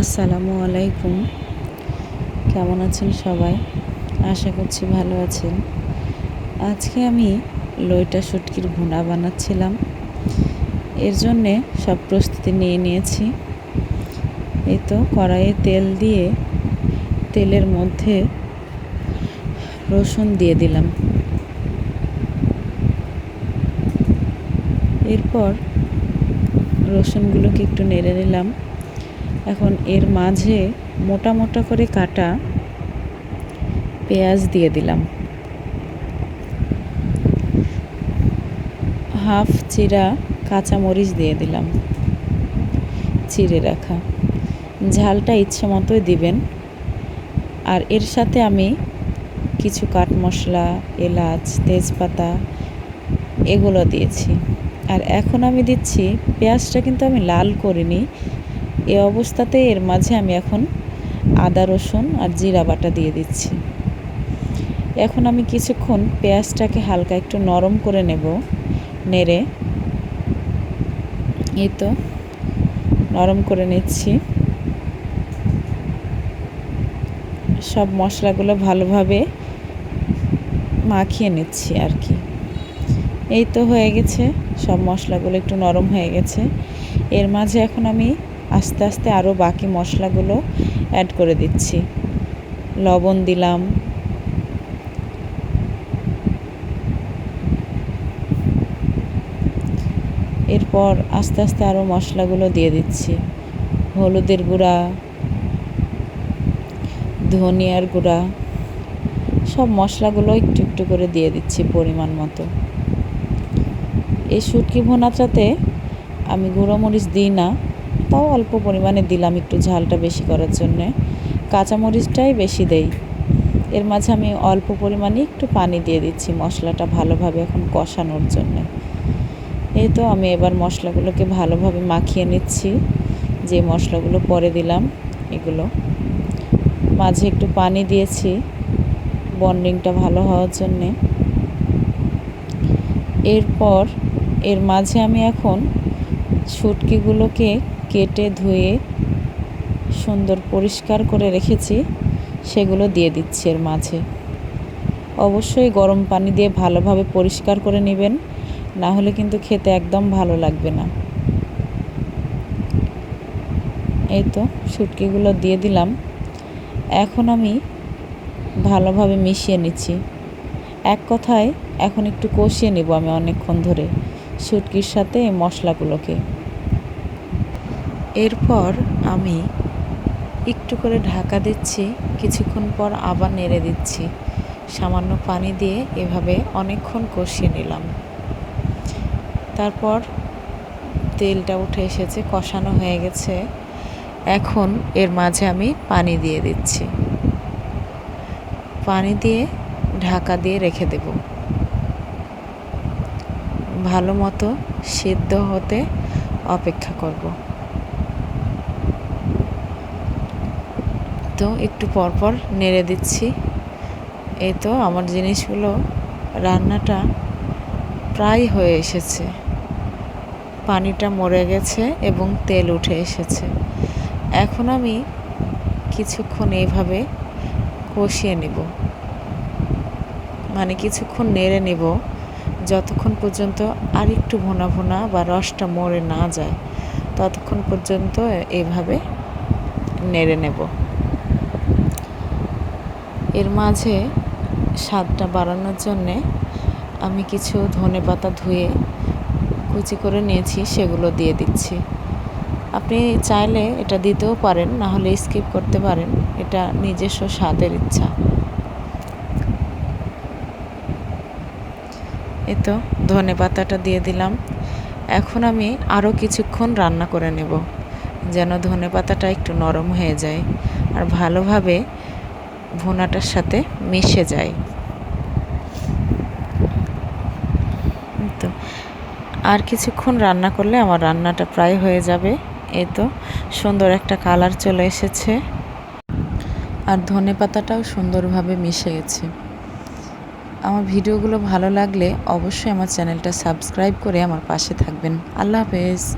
আসসালামু আলাইকুম। কেমন আছেন সবাই? আশা করছি ভালো আছেন। আজকে আমি লইটা শুটকির ভুনা বানাচ্ছিলাম। এর জন্যে সব প্রস্তুতি নিয়ে নিয়েছি। এই তো কড়াইয়ে তেল দিয়ে তেলের মধ্যে রসুন দিয়ে দিলাম। এরপর রসুনগুলোকে একটু নেড়ে নিলাম। এখন এর মাঝে মোটা মোটা করে কাটা পেঁয়াজ দিয়ে দিলাম। হাফ চিরা কাঁচামরিচ দিয়ে দিলাম। চিড়ে রাখা। ঝালটা ইচ্ছে মতোই দিবেন। আর এর সাথে আমি কিছু কাঠ মশলা, এলাচ, তেজপাতা এগুলো দিয়েছি। আর এখন আমি দিচ্ছি, পেঁয়াজটা কিন্তু আমি লাল করিনি। এ অবস্থাতে এর মাঝে আমি এখন আদা, রসুন আর জিরা বাটা দিয়ে দিচ্ছি। এখন আমি কিছুক্ষণ পেঁয়াজটাকে হালকা একটু নরম করে নেব, নেড়ে। এই তো, নরম করে নিচ্ছি। সব মশলাগুলো ভালোভাবে মাখিয়ে নিচ্ছি আর কি। এই তো হয়ে গেছে, সব মশলাগুলো একটু নরম হয়ে গেছে। এর মাঝে এখন আমি আস্তে আস্তে আরও বাকি মশলাগুলো অ্যাড করে দিচ্ছি। লবণ দিলাম। এরপর আস্তে আস্তে আরও মশলাগুলো দিয়ে দিচ্ছি। হলুদের গুঁড়া, ধনিয়ার গুঁড়া, সব মশলাগুলো একটু একটু করে দিয়ে দিচ্ছি পরিমাণ মতো। এই শুটকি ভোনাটাতে আমি গুঁড়ো মরিচ দিই না তাও অল্প পরিমাণে দিলাম একটু ঝালটা বেশি করার জন্যে। কাঁচামরিচটাই বেশি দেই। এর মাঝে আমি অল্প পরিমাণে একটু পানি দিয়ে দিচ্ছি মশলাটা ভালোভাবে এখন কষানোর জন্যে। এই তো আমি এবার মশলাগুলোকে ভালোভাবে মাখিয়ে নিচ্ছি। যে মশলাগুলো পরে দিলাম, এগুলো। মাঝে একটু পানি দিয়েছি বন্ডিংটা ভালো হওয়ার জন্যে। এরপর এর মাঝে আমি এখন শুটকিগুলোকে কেটে ধুয়ে সুন্দর পরিষ্কার করে রেখেছি, সেগুলো দিয়ে দিচ্ছি এর মাঝে। অবশ্যই গরম পানি দিয়ে ভালোভাবে পরিষ্কার করে নেবেন, না হলে কিন্তু খেতে একদম ভালো লাগবে না। এই তো শুটকিগুলো দিয়ে দিলাম। এখন আমি ভালোভাবে মিশিয়ে নিচ্ছি। এক কথায় এখন একটু কষিয়ে নেব আমি অনেকক্ষণ ধরে শুটকির সাথে এই মশলাগুলোকে। এরপর আমি একটু করে ঢাকা দিচ্ছি, কিছুক্ষণ পর আবার নেড়ে দিচ্ছি। সামান্য পানি দিয়ে এভাবে অনেকক্ষণ কষিয়ে নিলাম। তারপর তেলটা উঠে এসেছে, কষানো হয়ে গেছে। এখন এর মাঝে আমি পানি দিয়ে দিচ্ছি। পানি দিয়ে ঢাকা দিয়ে রেখে দেব। ভালো মতো সিদ্ধ হতে অপেক্ষা করব। তো একটু পরপর নেড়ে দিচ্ছি। এই তো আমার জিনিসগুলো, রান্নাটা প্রায় হয়ে এসেছে। পানিটা মরে গেছে এবং তেল উঠে এসেছে। এখন আমি কিছুক্ষণ এইভাবে কষিয়ে নেব। মানে কিছুক্ষণ নেড়ে নেব, যতক্ষণ পর্যন্ত আর একটু ভোনা ভোনা বা রসটা মরে না যায়, ততক্ষণ পর্যন্ত এভাবে নেড়ে নেব। এর মাঝে স্বাদটা বাড়ানোর জন্যে আমি কিছু ধনে পাতা ধুয়ে কুচি করে নিয়েছি, সেগুলো দিয়ে দিচ্ছি। আপনি চাইলে এটা দিতেও পারেন, না হলে স্কিপ করতে পারেন। এটা নিজস্ব স্বাদের ইচ্ছা। এ তো ধনে পাতাটা দিয়ে দিলাম। এখন আমি আরও কিছুক্ষণ রান্না করে নেব, যেন ধনে পাতাটা একটু নরম হয়ে যায়। আর ভালোভাবে ভুনাটার সাথে মিশে যায়। তো। আর কিছুক্ষণ রান্না করলে আমার রান্নাটা প্রায় হয়ে যাবে। এই তো, সুন্দর একটা কালার চলে এসেছে। আর ধনে পাতাটাও সুন্দরভাবে মিশে গেছে। আমার ভিডিওগুলো ভালো লাগলে অবশ্যই আমার চ্যানেলটা সাবস্ক্রাইব করে আমার পাশে থাকবেন। আল্লাহ হাফেজ।